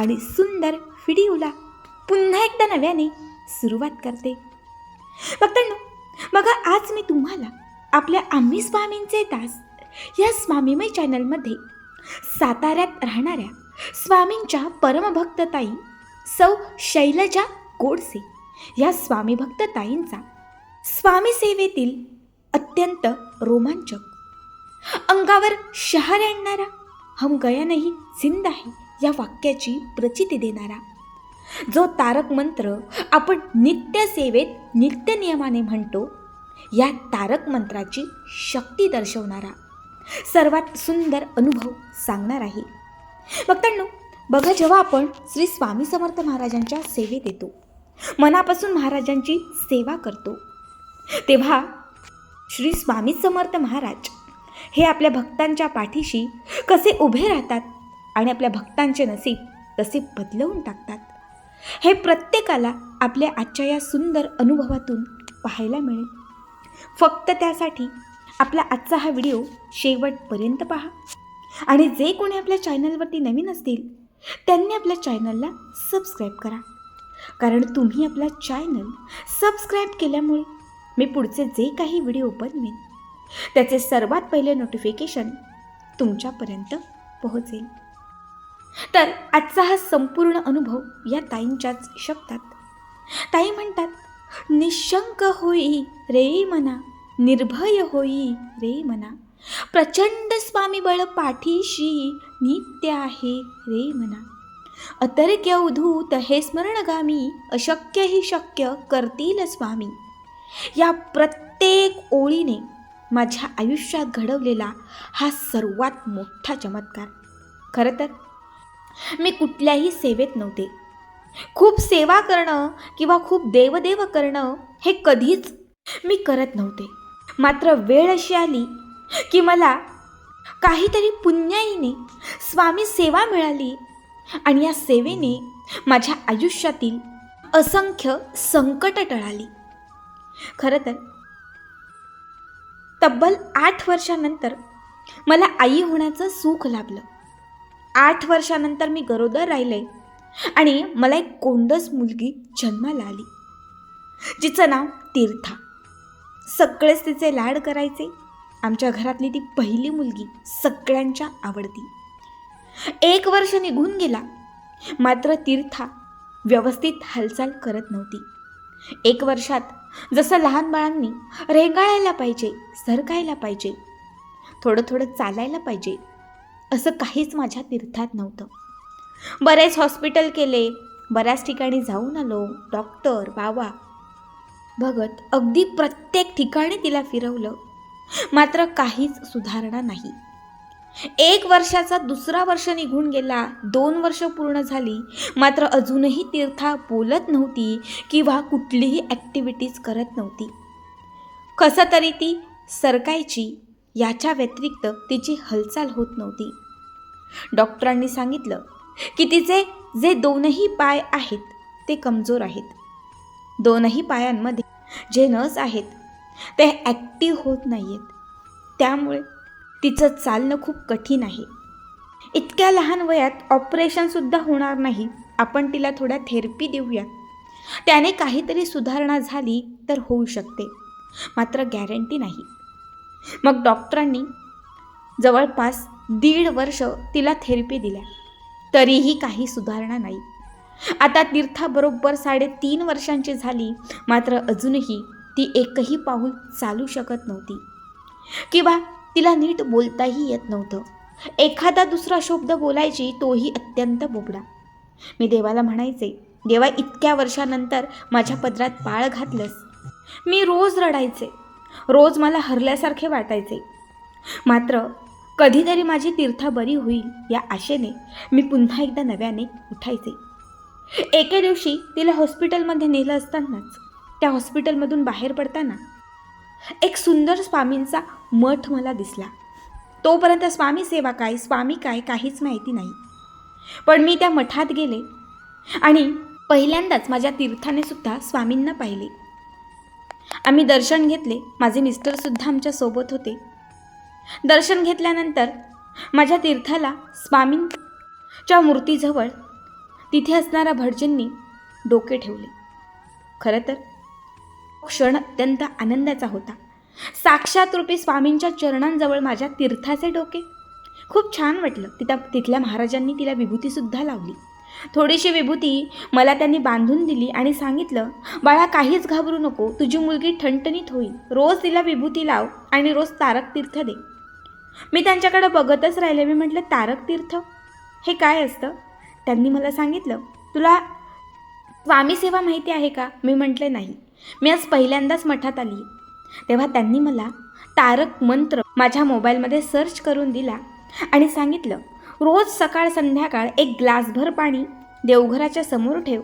आणि सुंदर व्हिडिओला पुन्हा एकदा नव्याने सुरुवात करते. भक्तांनो बघा आज मी तुम्हाला आपल्या आम्ही स्वामींचे दास या स्वामीमय चॅनलमध्ये साताऱ्यात राहणाऱ्या स्वामींच्या परमभक्तताई सौ शैलजा गोडसे या स्वामी भक्त स्वामी सेवेतील अत्यंत रोमांचक अंगावर शहर आणणारा हम गया नाही जिंद आहे. या वाक्याची प्रचिती देणारा. जो तारक मंत्र आपण नित्य सेवेत नित्य नियमाने म्हणतो या तारक मंत्राची शक्ती दर्शवणारा. सर्वात सुंदर अनुभव सांगणार आहे. भक्तांनो बघा जेव्हा आपण श्री स्वामी समर्थ महाराजांच्या सेवेत येतो मनापासून महाराजांची सेवा करतो तेव्हा श्री स्वामी समर्थ महाराज हे आपल्या भक्तांच्या पाठीशी कसे उभे राहतात आणि आपल्या भक्तांचे नसीब तसे बदलवून टाकतात. हे प्रत्येकाला आपल्या आजच्या या सुंदर अनुभवातून पाहायला मिळेल. फक्त त्यासाठी आपला आजचा हा व्हिडिओ शेवटपर्यंत पहा. आणि जे कोणी आपल्या चॅनलवरती नवीन असतील त्यांनी आपल्या चॅनलला सबस्क्राईब करा. कारण तुम्ही आपला चॅनल सबस्क्राईब केल्यामुळे मी पुढचे जे काही व्हिडिओ बनवेन त्याचे सर्वात पहिले नोटिफिकेशन तुमच्यापर्यंत पोहोचेल. तर आजचा हा संपूर्ण अनुभव या ताईंच्याच शब्दात. ताई म्हणतात निशंक होई रे मना निर्भय होई रे मना. प्रचंड स्वामी बळ पाठीशी नित्य आहे रे मना. अतर्क्य उधूत हे स्मरणगामी अशक्य ही शक्य करतील स्वामी. या प्रत्येक ओळीने माझ्या आयुष्यात घडवलेला हा सर्वात मोठा चमत्कार. खरं तर मी कुठल्याही सेवेत नव्हते. खूप सेवा करणं किंवा खूप देवदेव करणं हे कधीच मी करत नव्हते. मात्र वेळ अशी आली की मला काहीतरी पुण्याईने स्वामी सेवा मिळाली आणि या सेवेने माझ्या आयुष्यातील असंख्य संकट टळाली. खरं तर तब्बल आठ वर्षानंतर मला आई होण्याचं सुख लाभलं. आठ वर्षानंतर मी गरोदर राहिले आणि मला एक कोंडस मुलगी जन्माला आली जिचं नाव तीर्था. सगळेच तिचे लाड करायचे. आमच्या घरातली ती पहिली मुलगी सगळ्यांच्या आवडती. एक वर्ष निघून गेला मात्र तीर्था व्यवस्थित हालचाल करत नव्हती. एक वर्षात जसं लहान बाळांनी रेंगाळायला पाहिजे सरकायला पाहिजे थोडं थोडं चालायला पाहिजे असं काहीच माझ्या तीर्थात नव्हतं. बरेच हॉस्पिटल केले. बऱ्याच ठिकाणी जाऊन आलो. डॉक्टर बाबा. भगत अगदी प्रत्येक ठिकाणी तिला फिरवलं. मात्र काहीच सुधारणा नाही. एक वर्षाचा दुसरा वर्ष निघून गेला. दोन वर्ष पूर्ण झाली. मात्र अजूनही तीर्था बोलत नव्हती किंवा कुठलीही ॲक्टिव्हिटीज करत नव्हती. कसं तरी ती सरकायची. याच्या व्यतिरिक्त तिची हालचाल होत नव्हती. डॉक्टरांनी सांगितलं की तिचे जे दोनही पाय आहेत ते कमजोर आहेत. दोनही पायांमध्ये जे नस आहेत ते ॲक्टिव्ह होत नाही आहेत त्यामुळे तिचं चालणं खूप कठीण आहे. इतक्या लहान वयात ऑपरेशनसुद्धा होणार नाही. आपण तिला थोड्या थेरपी देऊया. त्याने काहीतरी सुधारणा झाली तर होऊ शकते. मात्र गॅरंटी नाही. मग डॉक्टरांनी जवळपास दीड वर्ष तिला थेरपी दिल्या. तरीही काही सुधारणा नाही. आता तीर्थाबरोबर साडेतीन वर्षांची झाली मात्र अजूनही ती एकही पाऊल चालू शकत नव्हती. किंवा तिला नीट बोलताही येत नव्हतं. एखादा दुसरा शब्द बोलायची तोही अत्यंत बोबडा. मी देवाला म्हणायचे देवा इतक्या वर्षानंतर माझ्या पदरात पाळ घातलंस. मी रोज रडायचे. रोज मला हरल्यासारखे वाटायचे. मात्र कधीतरी माझी तीर्था बरी होईल या आशेने मी पुन्हा एकदा नव्याने उठायचे. एके दिवशी तिला हॉस्पिटलमध्ये नेलं असतानाच त्या हॉस्पिटलमधून बाहेर पडताना एक सुंदर स्वामींचा मठ मला दिसला. तोपर्यंत स्वामी सेवा काय स्वामी काय काहीच माहिती नाही. पण मी त्या मठात गेले आणि पहिल्यांदाच माझ्या तीर्थाने सुद्धा स्वामींना पाहिले. आम्ही दर्शन घेतले. माझे मिस्टरसुद्धा आमच्यासोबत होते. दर्शन घेतल्यानंतर माझ्या तीर्थाला स्वामींच्या मूर्तीजवळ तिथे असणाऱ्या भटजींनी डोके ठेवले. खरं तर क्षण अत्यंत आनंदाचा होता. साक्षात रूपी स्वामींच्या चरणांजवळ माझ्या तीर्थाचे डोके. खूप छान वाटलं. तिथं तिथल्या महाराजांनी तिला विभूतीसुद्धा लावली. थोडीशी विभूती मला त्यांनी बांधून दिली आणि सांगितलं बाळा काहीच घाबरू नको तुझी मुलगी ठणठणीत होईल. रोज तिला विभूती लाव आणि रोज तारक तीर्थ दे. मी त्यांच्याकडे बघतच राहिले. मी म्हटलं तारक तीर्थ? हे काय असतं? त्यांनी मला सांगितलं तुला स्वामी सेवा माहिती आहे का? मी म्हटले नाही. मी आज पहिल्यांदाच मठात आली. तेव्हा त्यांनी मला तारक मंत्र माझ्या मोबाईलमध्ये सर्च करून दिला आणि सांगितलं रोज सकाळ संध्याकाळ एक ग्लासभर पाणी देवघराच्या समोर ठेव.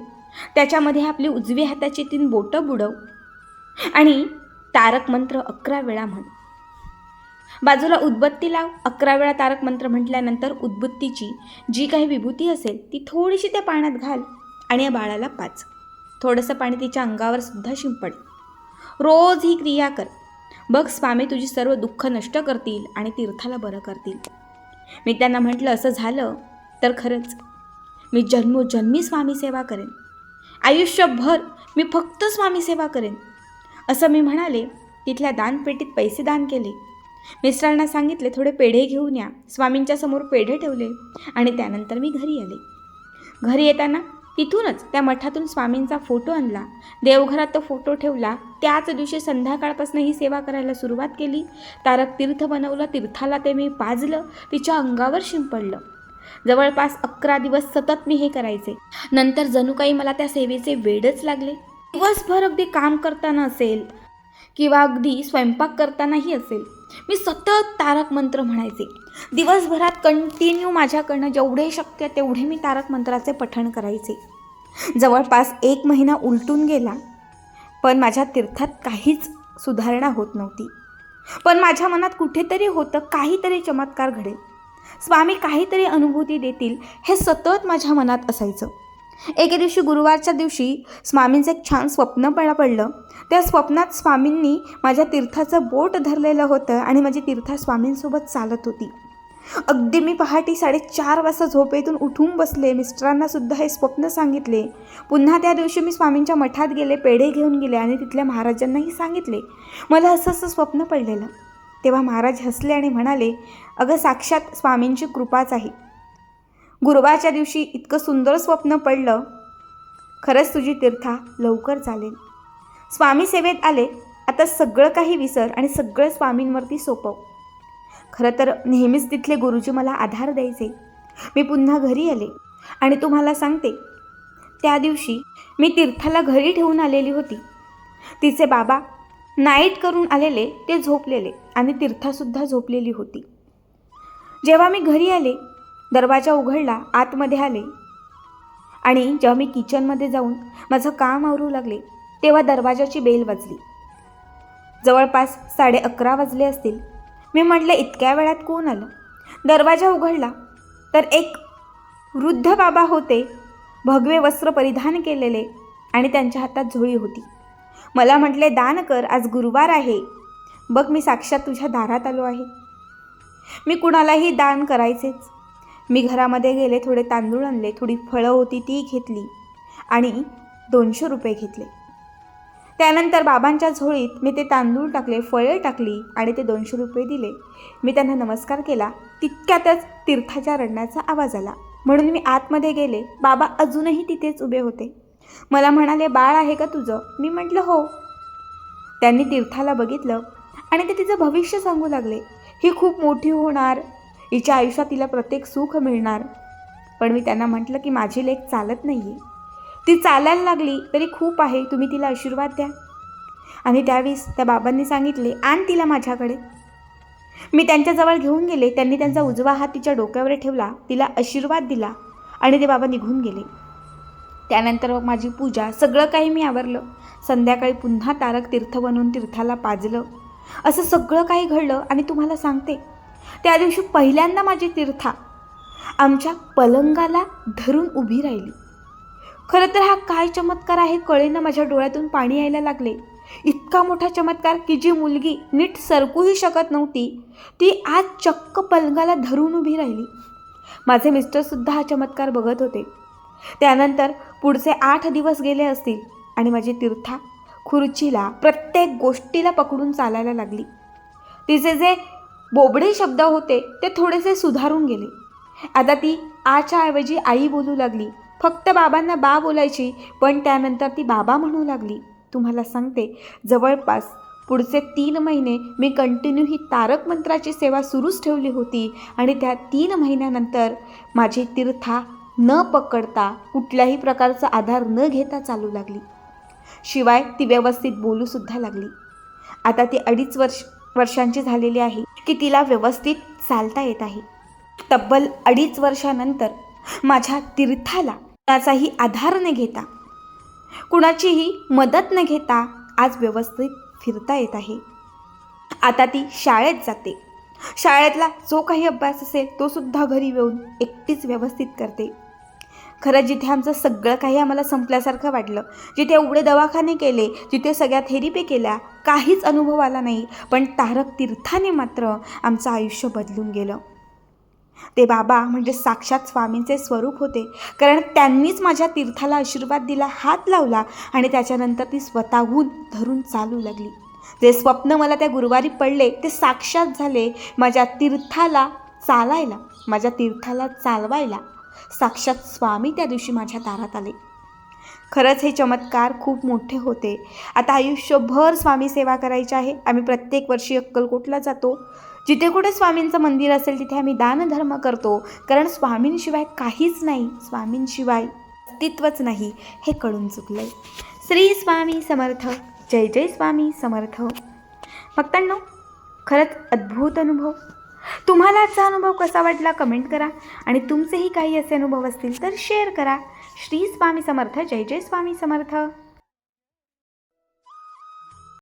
त्याच्यामध्ये आपली उजवी हाताची तीन बोटं बुडव. आणि तारक मंत्र अकरा वेळा म्हण. बाजूला उदबत्ती लाव. अकरा वेळा तारक मंत्र म्हटल्यानंतर उदबत्तीची जी काही विभूती असेल ती थोडीशी त्या पाण्यात घाल आणि या बाळाला पाच. थोडंसं पाणी तिच्या अंगावर सुद्धा शिंपड. रोज ही क्रिया कर. बघ स्वामी तुझी सर्व दुःख नष्ट करतील आणि तीर्थाला बरं करतील. मी त्यांना म्हटलं असं झालं तर खरंच मी जन्मोजन्मी स्वामी सेवा करेन. आयुष्यभर मी फक्त स्वामी सेवा करेन. असं मी म्हणाले. तिथल्या दानपेटीत पैसे दान केले. मिस्टरांना सांगितले थोडे पेढे घेऊन या. स्वामींच्या समोर पेढे ठेवले आणि त्यानंतर मी घरी आले. घरी येताना तिथूनच त्या मठातून स्वामींचा फोटो आणला. देवघरात तो फोटो ठेवला. त्याच दिवशी संध्याकाळपासून ही सेवा करायला सुरुवात केली. तारक तीर्थ बनवलं तीर्थाला ते मी पाजलं तिच्या अंगावर शिंपडलं. जवळपास अकरा दिवस सतत मी हे करायचे. नंतर जणू काही मला त्या सेवेचे वेडच लागले. दिवसभर अगदी काम करताना असेल किंवा अगदी स्वयंपाक करतानाही असेल. मी सतत तारक मंत्र म्हणायचे. दिवसभरात कंटिन्यू माझ्याकडनं जेवढे शक्य तेवढे मी तारक मंत्राचे पठण करायचे. जवळपास एक महिना उलटून गेला पण माझ्या तीर्थात काहीच सुधारणा होत नव्हती. पण माझ्या मनात कुठेतरी होतं काहीतरी चमत्कार घडेल. स्वामी काहीतरी अनुभूती देतील हे सतत माझ्या मनात असायचं. एके दिवशी गुरुवारच्या दिवशी स्वामींचं एक छान स्वप्न पडलं त्या स्वप्नात स्वामींनी माझ्या तीर्थाचं बोट धरलेलं होतं आणि माझी तीर्था स्वामींसोबत चालत होती. अगदी मी पहाटे साडेचार वाजता झोपेतून उठून बसले. मिस्टरांना सुद्धा हे स्वप्न सांगितले. पुन्हा त्या दिवशी मी स्वामींच्या मठात गेले पेढे घेऊन गेले आणि तिथल्या महाराजांनाही सांगितले. मला असं असं स्वप्न पडलेलं. तेव्हा महाराज हसले आणि म्हणाले अगं साक्षात स्वामींची कृपाच आहे. गुरुवारच्या दिवशी इतकं सुंदर स्वप्न पडलं. खरंच तुझी तीर्था लवकर चालेल. स्वामी सेवेत आले आता सगळं काही विसर आणि सगळं स्वामींवरती सोपव. खरं तर नेहमीच तिथले गुरुजी मला आधार द्यायचे. मी पुन्हा घरी आले आणि तुम्हाला सांगते त्या दिवशी मी तीर्थाला घरी ठेवून आलेली होती. तिचे बाबा नाईट करून आलेले ते झोपलेले आणि तीर्थासुद्धा झोपलेली होती. जेव्हा मी घरी आले दरवाजा उघडला आतमध्ये आले आणि जेव्हा मी किचनमध्ये जाऊन माझं काम आवरू लागले तेव्हा दरवाजाची बेल वाजली. जवळपास साडे अकरा वाजले असतील. मी म्हटलं इतक्या वेळात कोण आलं? दरवाजा उघडला. तर एक वृद्ध बाबा होते. भगवे वस्त्र परिधान केलेले आणि त्यांच्या हातात झोळी होती. मला म्हटले दान कर आज गुरुवार आहे. बघ मी साक्षात तुझ्या दारात आलो आहे. मी कुणालाही दान करायचेच. मी घरामध्ये गेले थोडे तांदूळ आणले थोडी फळं होती ती घेतली आणि दोनशे रुपये घेतले. त्यानंतर बाबांच्या झोळीत मी ते तांदूळ टाकले फळे टाकली आणि ते दोनशे रुपये दिले. मी त्यांना नमस्कार केला. तितक्यातच तीर्थाच्या रडण्याचा आवाज आला. म्हणून मी आतमध्ये गेले. बाबा अजूनही तिथेच उभे होते. मला म्हणाले बाळ आहे का तुझं? मी म्हटलं हो. त्यांनी तीर्थाला बघितलं आणि ते तिचं भविष्य सांगू लागले. ही खूप मोठी होणार. हिच्या आयुष्यात तिला प्रत्येक सुख मिळणार. पण मी त्यांना म्हटलं की माझी लेख चालत नाही आहे ती चालायला लागली तरी खूप आहे तुम्ही तिला आशीर्वाद द्या. आणि त्यावेळेस त्या बाबांनी सांगितले आण तिला माझ्याकडे. मी त्यांच्याजवळ घेऊन गेले त्यांनी त्यांचा उजवा हात तिच्या डोक्यावर ठेवला तिला आशीर्वाद दिला आणि ते बाबा निघून गेले. त्यानंतर मग माझी पूजा सगळं काही मी आवरलं. संध्याकाळी पुन्हा तारक तीर्थ बनून तीर्थाला पाजलं. असं सगळं काही घडलं आणि तुम्हाला सांगते त्या दिवशी पहिल्यांदा माझी तीर्था आमच्या पलंगाला धरून उभी राहिली. खरं तर हा काय चमत्कार आहे कळेना माझ्या डोळ्यातून पाणी यायला लागले. इतका मोठा चमत्कार की जी मुलगी नीट सरकूही शकत नव्हती ती आज चक्क पलंगाला धरून उभी राहिली. माझे मिस्टरसुद्धा हा चमत्कार बघत होते. त्यानंतर पुढचे आठ दिवस गेले असतील आणि माझी तीर्था खुर्चीला प्रत्येक गोष्टीला पकडून चालायला लागली. तिचे जे बोबडे शब्द होते ते थोडेसे सुधारून गेले. आता ती आच्याऐवजी आई बोलू लागली. फक्त बाबांना बा बोलायची पण त्यानंतर ती बाबा म्हणू लागली. तुम्हाला सांगते जवळपास पुढचे तीन महिने मी कंटिन्यू ही तारक मंत्राची सेवा सुरूच ठेवली होती आणि त्या तीन महिन्यानंतर माझी तीर्था न पकडता कुठल्याही प्रकारचा आधार न घेता चालू लागली. शिवाय ती व्यवस्थित बोलूसुद्धा लागली. आता ती अडीच वर्ष वर्षांची झालेली आहे की तिला व्यवस्थित चालता येत आहे. तब्बल अडीच वर्षानंतर माझ्या तीर्थाला कुणाचाही आधार न घेता. कुणाचीही मदत न घेता आज व्यवस्थित फिरता येत आहे. आता ती शाळेत जाते. शाळेतला जो काही अभ्यास असेल तो सुद्धा घरी येऊन एकटीच व्यवस्थित करते. खरं जिथे आमचं सगळं काही आम्हाला संपल्यासारखं वाटलं जिथे एवढे दवाखाने केले जिथे सगळ्या थेरपी केल्या काहीच अनुभव आला नाही पण तारक तीर्थाने मात्र आमचं आयुष्य बदलून गेलं. ते बाबा म्हणजे साक्षात स्वामींचे स्वरूप होते. कारण त्यांनीच माझ्या तीर्थाला आशीर्वाद दिला हात लावला आणि त्याच्यानंतर ती स्वतःहून धरून चालू लागली. जे स्वप्न मला त्या गुरुवारी पडले ते साक्षात झाले माझ्या तीर्थाला चालायला माझ्या तीर्थाला चालवायला. साक्षात स्वामी त्या दिवशी माझ्या दारात आले. खरंच हे चमत्कार खूप मोठे होते. आता आयुष्यभर स्वामी सेवा करायची आहे. आम्ही प्रत्येक वर्षी अक्कलकोटला जातो. जिथे कुठे स्वामींचं मंदिर असेल तिथे आम्ही दानधर्म करतो. कारण स्वामींशिवाय काहीच नाही. स्वामींशिवाय अस्तित्वच नाही. हे कळून चुकलं आहे श्री स्वामी समर्थ. जय जय स्वामी समर्थ. भक्तांनो खरंच अद्भुत अनुभव. तुम्हाला आजचा अनुभव कसा वाटला कमेंट करा आणि तुमचेही काही असे अनुभव असतील तर शेअर करा. श्री स्वामी समर्थ. जय जय स्वामी समर्थ.